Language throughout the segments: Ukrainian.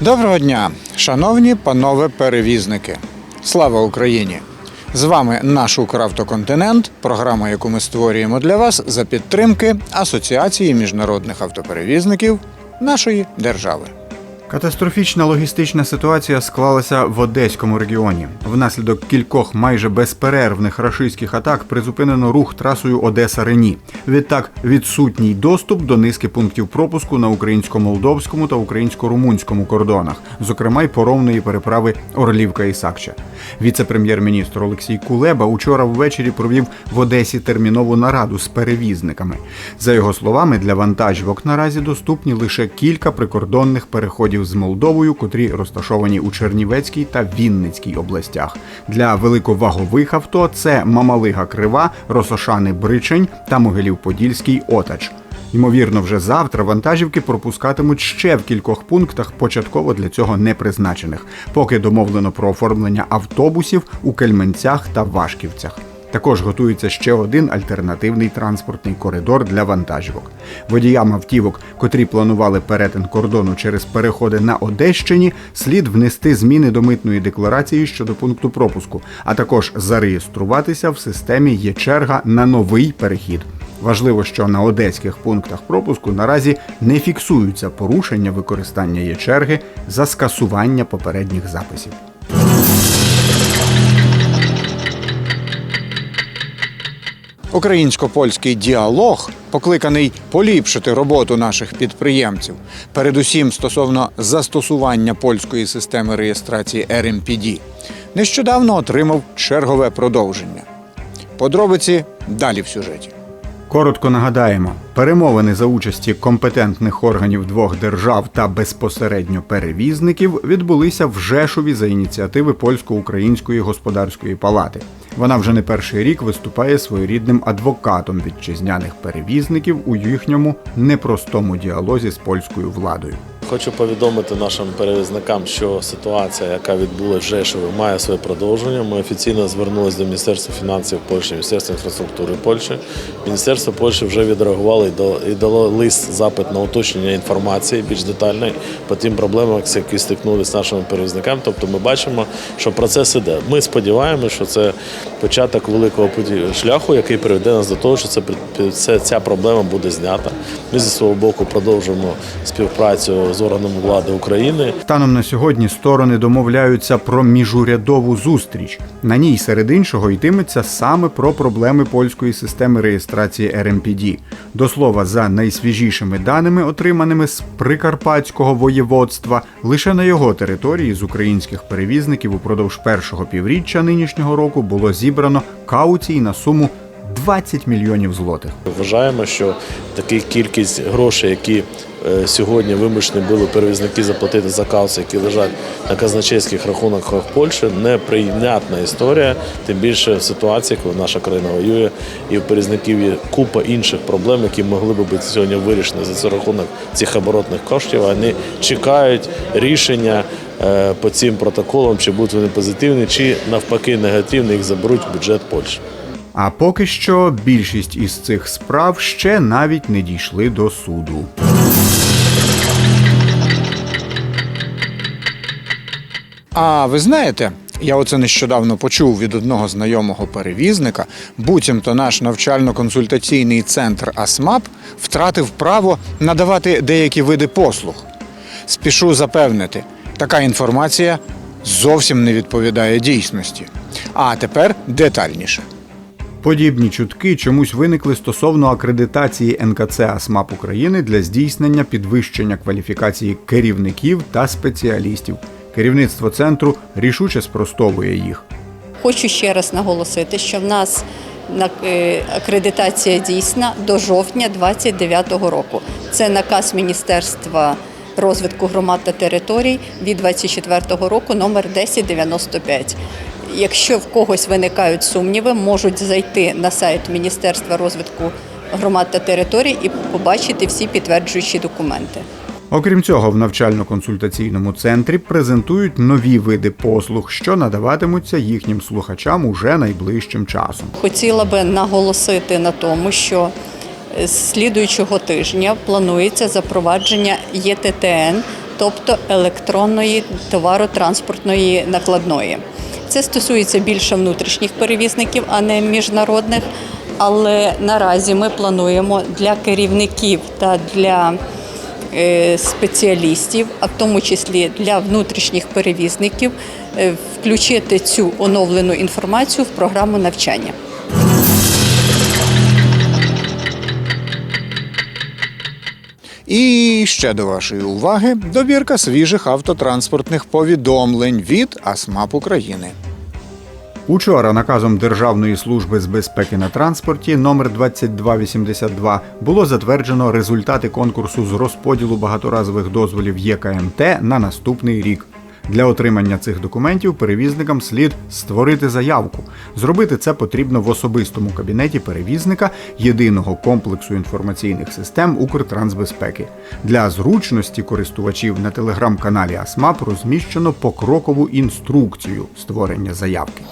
Доброго дня, шановні панове перевізники. Слава Україні! З вами наш Укравтоконтинент, програма, яку ми створюємо для вас за підтримки Асоціації міжнародних автоперевізників нашої держави. Катастрофічна логістична ситуація склалася в Одеському регіоні. Внаслідок кількох майже безперервних рашистських атак призупинено рух трасою Одеса Рені. Відтак відсутній доступ до низки пунктів пропуску на українсько-молдовському та українсько-румунському кордонах, зокрема й поровної переправи Орлівка і Сакча. Віце-прем'єр-міністр Олексій Кулеба учора ввечері провів в Одесі термінову нараду з перевізниками. За його словами, для вантажівок наразі доступні лише кілька прикордонних переходів з Молдовою, котрі розташовані у Чернівецькій та Вінницькій областях. Для великовагових авто це Мамалига Крива, Росошани Бричень та Могилів-Подільський Отач. Ймовірно, вже завтра вантажівки пропускатимуть ще в кількох пунктах, початково для цього не призначених, поки домовлено про оформлення автобусів у Кельменцях та Вашківцях. Також готується ще один альтернативний транспортний коридор для вантажівок. Водіям автівок, котрі планували перетин кордону через переходи на Одещині, слід внести зміни до митної декларації щодо пункту пропуску, а також зареєструватися в системі є черга на новий перехід. Важливо, що на одеських пунктах пропуску наразі не фіксуються порушення використання є черги за скасування попередніх записів. Українсько-польський діалог покликаний поліпшити роботу наших підприємців, передусім стосовно застосування польської системи реєстрації RMPD, нещодавно отримав чергове продовження. Подробиці далі в сюжеті. Коротко нагадаємо, перемовини за участі компетентних органів двох держав та безпосередньо перевізників відбулися в Жешові за ініціативи польсько-української господарської палати. Вона вже не перший рік виступає своєрідним адвокатом вітчизняних перевізників у їхньому непростому діалозі з польською владою. Хочу повідомити нашим перевізникам, що ситуація, яка відбулася в Жешові, має своє продовження. Ми офіційно звернулися до Міністерства фінансів Польщі, Міністерства інфраструктури Польщі. Міністерство Польщі вже відреагувало і дало- лист запит на уточнення інформації більш детальної по тим проблемам, які стикнулися з нашими перевізниками. Тобто ми бачимо, що процес іде. Ми сподіваємося, що це початок великого шляху, який приведе нас до того, що це ця проблема буде знята. Ми зі свого боку продовжуємо співпрацю з органами влади України. Станом на сьогодні сторони домовляються про міжурядову зустріч. На ній серед іншого йтиметься саме про проблеми польської системи реєстрації RMPD. До слова, за найсвіжішими даними, отриманими з прикарпатського воєводства, лише на його території з українських перевізників упродовж першого півріччя нинішнього року було зібрано кауцій на суму 20 мільйонів злотих. Вважаємо, що така кількість грошей, які е, сьогодні вимушені були перевізники заплатити за кауси, які лежать на казначейських рахунках Польщі, неприйнятна історія. Тим більше в ситуації, коли наша країна воює, і у перевізників є купа інших проблем, які могли би бути сьогодні вирішені за цей рахунок цих оборотних коштів. Вони чекають рішення е, по цим протоколам, чи будуть вони позитивні, чи навпаки негативні, їх заберуть в бюджет Польщі. А поки що більшість із цих справ ще навіть не дійшли до суду. А ви знаєте, я оце нещодавно почув від одного знайомого перевізника, буцімто наш навчально-консультаційний центр АСМАП втратив право надавати деякі види послуг. Спішу запевнити, така інформація зовсім не відповідає дійсності. А тепер детальніше. Подібні чутки чомусь виникли стосовно акредитації НКЦ АСМАП України для здійснення підвищення кваліфікації керівників та спеціалістів. Керівництво центру рішуче спростовує їх. Хочу ще раз наголосити, що в нас на- е, акредитація дійсна до жовтня 2029 року. Це наказ Міністерства розвитку громад та територій від 24 року, номер 1095. Якщо в когось виникають сумніви, можуть зайти на сайт Міністерства розвитку громад та територій і побачити всі підтверджуючі документи. Окрім цього, в навчально-консультаційному центрі презентують нові види послуг, що надаватимуться їхнім слухачам уже найближчим часом. Хотіла би наголосити на тому, що з слідуючого тижня планується запровадження ЄТТН, тобто електронної товаротранспортної накладної. Це стосується більше внутрішніх перевізників, а не міжнародних. Але наразі ми плануємо для керівників та для е, спеціалістів, а в тому числі для внутрішніх перевізників, е, включити цю оновлену інформацію в програму навчання. І ще до вашої уваги добірка свіжих автотранспортних повідомлень від АСМАП України. Учора наказом Державної служби з безпеки на транспорті номер 2282 було затверджено результати конкурсу з розподілу багаторазових дозволів ЄКМТ на наступний рік. Для отримання цих документів перевізникам слід створити заявку. Зробити це потрібно в особистому кабінеті перевізника єдиного комплексу інформаційних систем Укртрансбезпеки. Для зручності користувачів на телеграм-каналі АСМАП розміщено покрокову інструкцію створення заявки.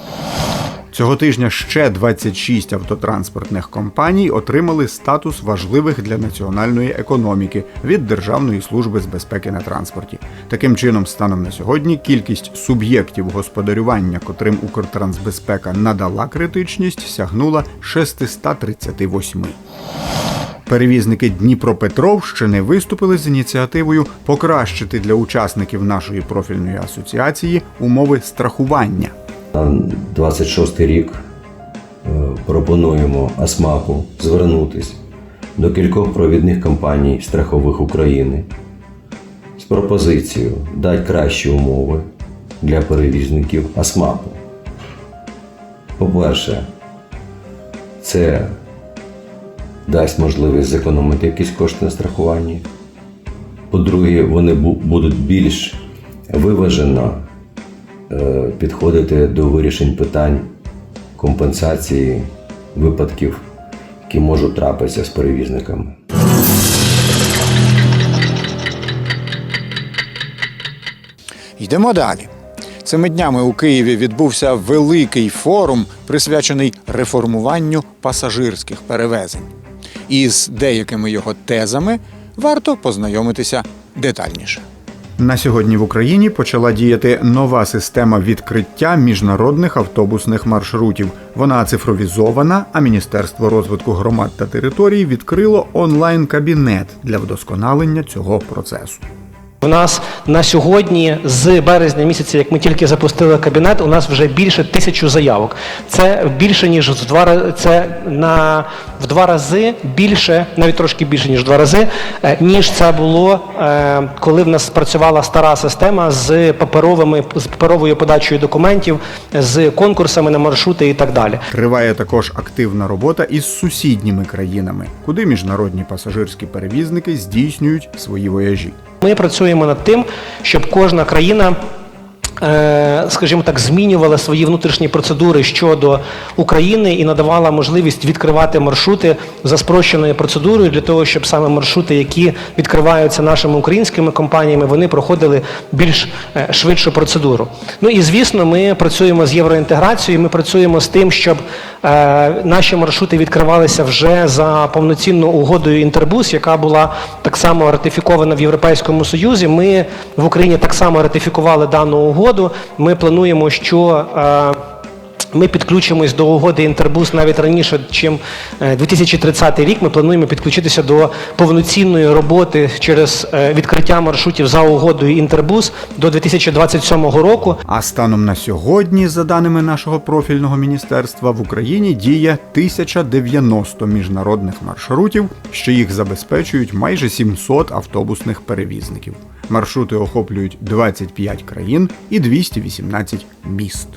Цього тижня ще 26 автотранспортних компаній отримали статус важливих для національної економіки від Державної служби з безпеки на транспорті. Таким чином, станом на сьогодні, кількість суб'єктів господарювання, котрим Укртрансбезпека надала критичність, сягнула 638. Перевізники Дніпропетровщини виступили з ініціативою покращити для учасників нашої профільної асоціації умови страхування. На 26 рік е, пропонуємо АСМАПу звернутись до кількох провідних компаній страхових України з пропозицією дати кращі умови для перевізників АСМАПу. По-перше, це дасть можливість зекономити якісь кошти на страхуванні. По-друге, вони будуть більш виважено підходити до вирішень питань компенсації випадків, які можуть трапитися з перевізниками. Йдемо далі. Цими днями у Києві відбувся великий форум, присвячений реформуванню пасажирських перевезень. І з деякими його тезами варто познайомитися детальніше. На сьогодні в Україні почала діяти нова система відкриття міжнародних автобусних маршрутів. Вона цифровізована, а Міністерство розвитку громад та територій відкрило онлайн-кабінет для вдосконалення цього процесу. У нас на сьогодні, з березня місяця, як ми тільки запустили кабінет, у нас вже більше тисячу заявок. Це більше ніж в два це на в два рази більше, навіть трошки більше ніж в два рази, е, ніж це було, е, коли в нас працювала стара система з паперовими з паперовою подачею документів, з конкурсами на маршрути і так далі. Триває також активна робота із сусідніми країнами, куди міжнародні пасажирські перевізники здійснюють свої вояжі. Ми працюємо над тим, щоб кожна країна. Е, Скажімо так, змінювала свої внутрішні процедури щодо України і надавала можливість відкривати маршрути за спрощеною процедурою для того, щоб саме маршрути, які відкриваються нашими українськими компаніями, вони проходили більш е, швидшу процедуру. Ну і звісно, ми працюємо з євроінтеграцією. Ми працюємо з тим, щоб е, наші маршрути відкривалися вже за повноцінною угодою Інтербус, яка була так само ратифікована в Європейському Союзі. Ми в Україні так само ратифікували дану угоду. Ми плануємо, що е, ми підключимось до угоди Інтербус навіть раніше, чим е, 2030 рік. Ми плануємо підключитися до повноцінної роботи через е, відкриття маршрутів за угодою Інтербус до 2027 року. А станом на сьогодні, за даними нашого профільного міністерства, в Україні діє 1090 міжнародних маршрутів, що їх забезпечують майже 700 автобусних перевізників. Маршрути охоплюють 25 країн і 218 міст.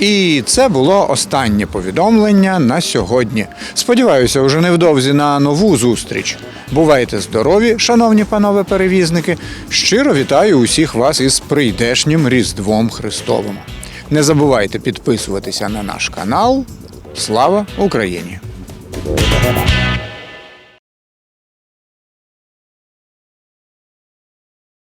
І це було останнє повідомлення на сьогодні. Сподіваюся, уже невдовзі на нову зустріч. Бувайте здорові, шановні панове перевізники. Щиро вітаю усіх вас із прийдешнім Різдвом Христовим. Не забувайте підписуватися на наш канал. Слава Україні!